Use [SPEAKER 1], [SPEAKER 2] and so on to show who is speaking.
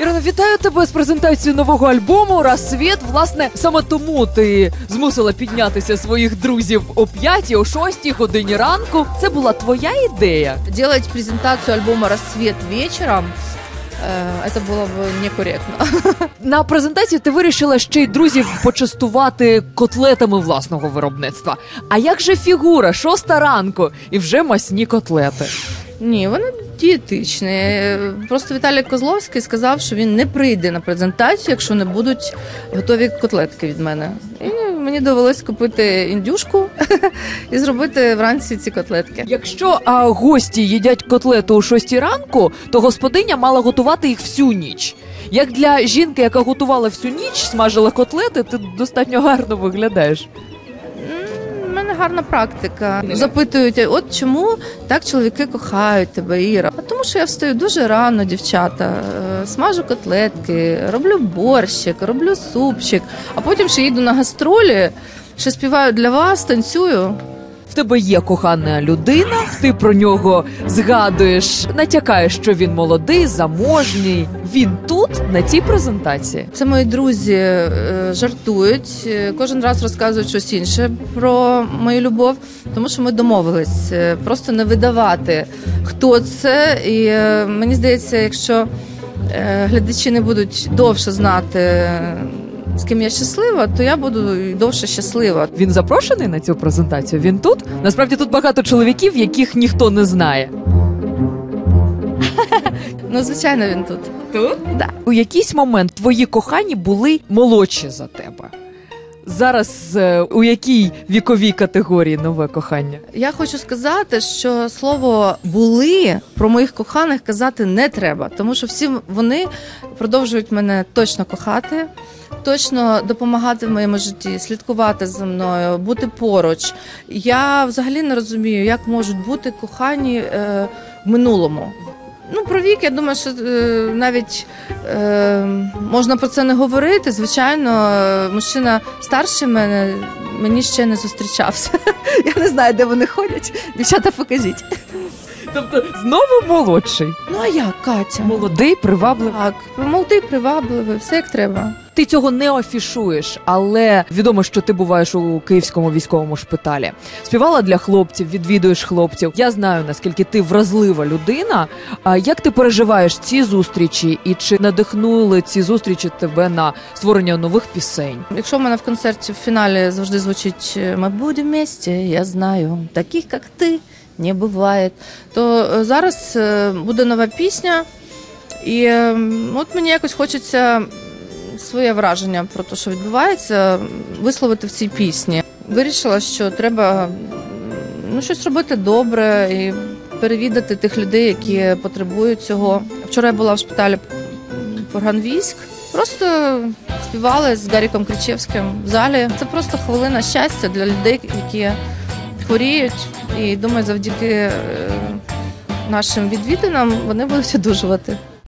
[SPEAKER 1] Ірина, вітаю тебе з презентацією нового альбому Розсвіт. Власне, саме тому ти змусила піднятися своїх друзів о 5 о 6 годині ранку. Це була твоя ідея.
[SPEAKER 2] Делать презентацию альбома «Рассвет» вечером э, это было бы некорректно.
[SPEAKER 1] На презентації ти вирішила ще й друзів почастувати котлетами власного виробництва. А як же фігура? Шоста ранку і вже масні котлети.
[SPEAKER 2] Ні, вони дієтичні. Просто Віталій Козловський сказав, що він не прийде на презентацію, якщо не будуть готові котлетки від мене. І мені довелось купити індюшку і зробити вранці ці котлетки.
[SPEAKER 1] Якщо а, гості їдять котлету о 6 ранку, то господиня мала готувати їх всю ніч. Як для жінки, яка готувала всю ніч, смажила котлети, ти достатньо гарно виглядаєш.
[SPEAKER 2] Гарна практика. Запитують, от чому так чоловіки кохають тебе, Іра? А тому що я встаю дуже рано, дівчата. Е, Смажу котлетки, роблю борщик, роблю супчик, а потім ще їду на гастролі, ще співаю для вас, танцюю.
[SPEAKER 1] В тебе є кохана людина, ти про нього згадуєш, натякаєш, що він молодий, заможній. Він тут на цій презентації.
[SPEAKER 2] Це мої друзі е, жартують, е, кожен раз розказують щось інше про мою любов, тому що ми домовились е, просто не видавати, хто це. І мені здається, якщо глядачі не будуть довше знати, з ким я щаслива, то я буду і довше щаслива.
[SPEAKER 1] Він запрошений на цю презентацію. Він тут. Насправді тут багато чоловіків, яких ніхто не знає.
[SPEAKER 2] Ну, звичайно, він тут.
[SPEAKER 1] Тут?
[SPEAKER 2] Да.
[SPEAKER 1] У якийсь момент твої кохані були молодші за тебе. Зараз е, у якій віковій категорії нове кохання?
[SPEAKER 2] Я хочу сказати, що слово були про моїх коханих казати не треба, тому що всі вони продовжують мене точно кохати, точно допомагати в моєму житті, слідкувати за мною, бути поруч. Я взагалі не розумію, як можуть бути кохані е, в минулому. Ну, про вік, я думаю, що е, навіть е, можна про це не говорити. Звичайно, мужчина старший мене мені ще не зустрічався. Я не знаю, де вони ходять. Дівчата, покажіть.
[SPEAKER 1] Тобто знову молодший,
[SPEAKER 2] Ну а як, Катя?
[SPEAKER 1] молодий, привабливий.
[SPEAKER 2] Так, молодий, привабливий, все як треба.
[SPEAKER 1] Ти цього не афішуєш, але відомо, що ти буваєш у київському військовому шпиталі. Співала для хлопців, відвідуєш хлопців. Я знаю наскільки ти вразлива людина. А як ти переживаєш ці зустрічі, і чи надихнули ці зустрічі тебе на створення нових пісень?
[SPEAKER 2] Якщо в мене в концерті в фіналі завжди звучить «Ми будемо вместе, я знаю, таких як ти не буває, то е, зараз е, буде нова пісня, і от мені якось хочеться своє враження про те, що відбувається, висловити в цій пісні. Вирішила, що треба ну, щось робити добре і перевідати тих людей, які потребують цього. Вчора я була в шпиталі Порганвійськ. Просто співали з Гаріком Кричевським в залі. Це просто хвилина щастя для людей, які хворіють. І думаю, завдяки е, нашим відвідинам вони будуть одужувати.